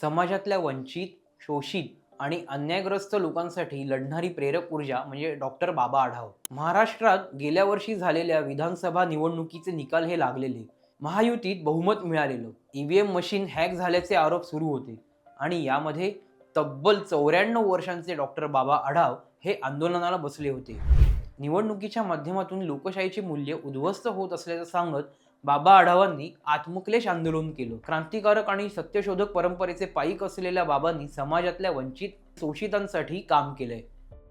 समाजातल्या वंचित शोषित आणि अन्यायग्रस्त लोकांसाठी लढणारी प्रेरक ऊर्जा म्हणजे डॉक्टर बाबा आढाव. महाराष्ट्रात गेल्या वर्षी झालेल्या विधानसभा निवडणुकीचे निकाल हे लागलेले. महायुतीत बहुमत मिळालेलं. ईव्हीएम मशीन हॅक झाल्याचे आरोप सुरू होते. आणि यामध्ये तब्बल चौऱ्याण्णव वर्षांचे डॉक्टर बाबा आढाव हे आंदोलनाला बसले होते. निवडणुकीच्या माध्यमातून लोकशाहीचे मूल्य उद्ध्वस्त होत असल्याचं सांगत बाबा आढावांनी आत्मक्लेश आंदोलन केलं. क्रांतिकारक आणि सत्यशोधक परंपरेचे पायीक असलेल्या बाबांनी समाजातल्या वंचित शोषितांसाठी काम केलंय.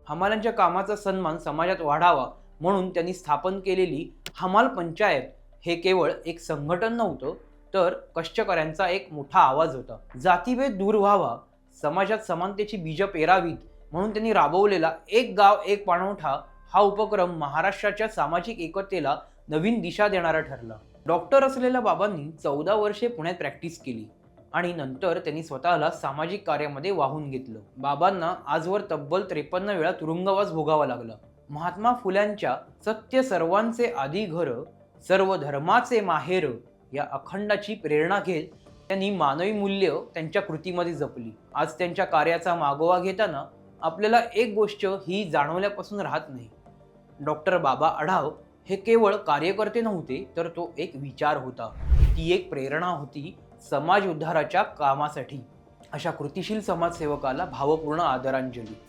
हमालांच्या कामाचा सन्मान समाजात वाढावा म्हणून त्यांनी स्थापन केलेली हमाल पंचायत हे केवळ एक संघटन नव्हतं तर कष्टकऱ्यांचा एक मोठा आवाज होता. जातीभेद दूर व्हावा समाजात समानतेची बीज पेरावीत म्हणून त्यांनी राबवलेला एक गाव एक पाणवठा हा उपक्रम महाराष्ट्राच्या सामाजिक एकतेला नवीन दिशा देणारा ठरला. डॉक्टर असलेल्या बाबांनी चौदा वर्षे पुण्यात प्रॅक्टिस केली आणि नंतर त्यांनी स्वतःला सामाजिक कार्यामध्ये वाहून घेतलं. बाबांना आजवर तब्बल त्रेपन्न वेळा तुरुंगवास भोगावा लागला. महात्मा फुल्यांच्या सत्य सर्वांचे आधी घर सर्व धर्माचे माहेर या अखंडाची प्रेरणा घेत त्यांनी मानवी मूल्य त्यांच्या कृतीमध्ये जपली. आज त्यांच्या कार्याचा मागोवा घेताना आपल्याला एक गोष्ट ही जाणवल्यापासून राहत नाही. डॉक्टर बाबा आढाव हे केवळ कार्यकर्ते नव्हते तर तो एक विचार होता. ती एक प्रेरणा होती समाज उद्धाराच्या कामासाठी. अशा कृतिशील समाजसेवकाला भावपूर्ण आदरांजली.